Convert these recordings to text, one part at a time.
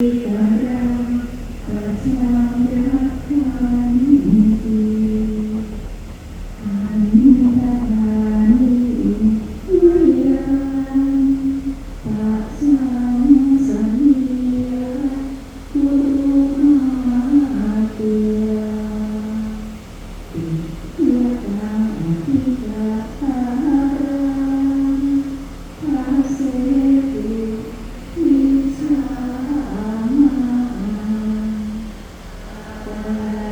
คุ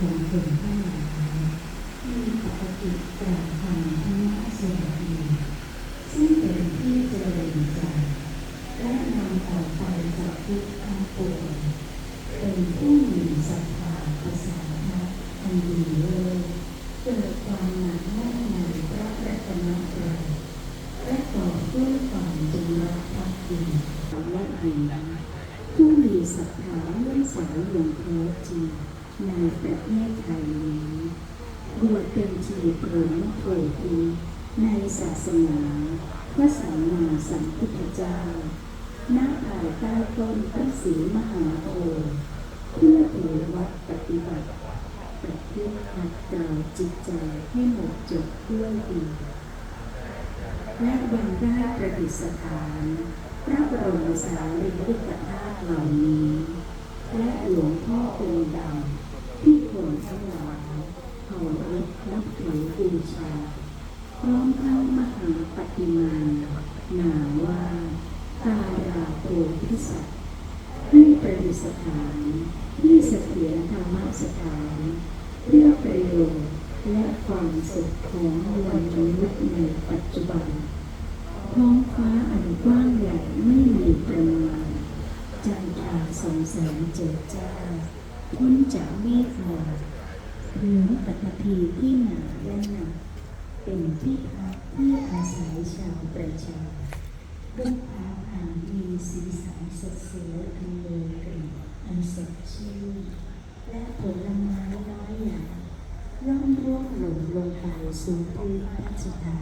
ม่กลุ่มผู้น่าสรรเสริญเป็นหลายที่ปกติกล่าวคำธรรมะสวัสดีซึ่งเป็นที่เจริญใจและนำออกไปจากทุกข์ทั้งปวงเป็นผู้มีศรัทธาภาษาทะอันดีเลิศเกิดความหนักแน่นในพระรัตนตรัยและต่อด้วยความจงรักภักดีและหญิงผู้มีศรัทธาเลื่อมใสอย่างแท้จริง ในประเทศไทยนี้บวชเป็นชีพรมโพธิในศาสนาพระสัมมาสัมพุทธเจ้าณภายใต้ต้นพระศรีมหาโพธิ์เพื่อถือวัดปฏิบัติประพฤติขัดเกลาจิตใจให้หมดจดด้วยดีและยังได้ประดิษฐานพระบรมสารีริกธาตุเหล่านี้ และหลวงพ่อองค์ดำ ชนทั้งหลายเารพนับถือบูชาพร้อมทั้งมหาปฏิมานนามว่าการาโพธิสัตว์ที่ประดิษฐานที่เสถียรธรรมสถานเพื่อประโยชน์และความสุขของมวลมนุษย์ในปัจจุบัน ท้องฟ้าอันกว้างใหญ่ไม่มีประมาณ จันทราสองแสงเจิดจ้า พ้นจากเมฆหมอกพื้นปฐพีที่หนาและหนักเป็นที่พักที่อาศัยชาวประชารูปพระอ่างมีสีสันสดใสอันเลอกลิ่นอันสดชื่นและผลไม้น้อยใหญ่ย่อมร่วงหล่นลงไปสู่พื้นพระสุธา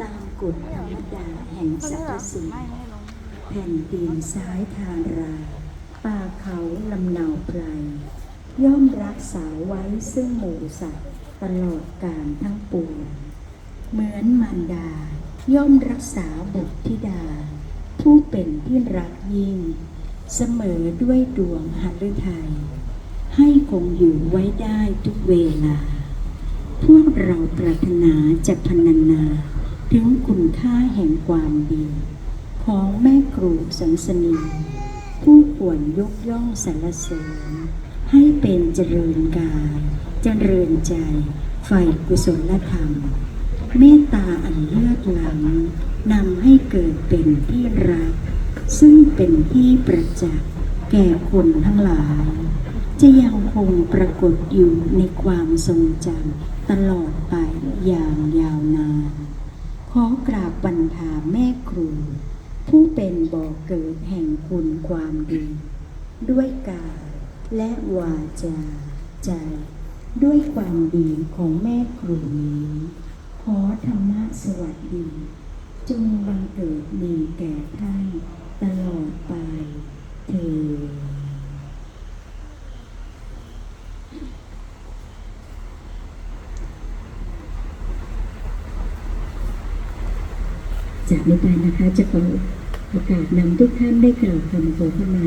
ตามกฎธรรมดาแห่งสรรพสิ่งแผ่นดินซ้ายทางรา ป่าเขาลำเนาไพรย่อมรักษาไว้ซึ่งหมู่สัตว์ตลอดกาลทั้งปวงเหมือนมารดา ย่อมรักษาบุตรธิดา ผู้เป็นที่รักยิ่ง เสมอด้วยดวงหฤทัยให้คงอยู่ไว้ได้ทุกเวลา พวกเราปรารถนาจะพรรณนา ถึงคุณค่าแห่งความดี ของแม่ครูสังสนี ควรยกย่องสรรเสริญ ให้เป็นเจริญกาย เจริญใจฝ่กุศลธรรม เมตตาอันเลือดหลังนำให้เกิดเป็นที่รัก ซึ่งเป็นที่ประจักษ์แก่คนทั้งหลาย จะยังคงปรากฏอยู่ในความทรงจำตลอดไปอย่างยาวนาน ขอกราบบรรทาแม่ครู ผู้เป็นบ่อเกิดแห่งคุณความดี ด้วยกายและวาจาใจ ด้วยความดีของแม่ครูนี้ ขอธรรมะสวัสดี จงบังเกิดมีแก่ท่านตลอดไปเถิด จากนี้ไปนะคะจะขอโอกาสนำทุกท่านได้กล่าวคำขอขมา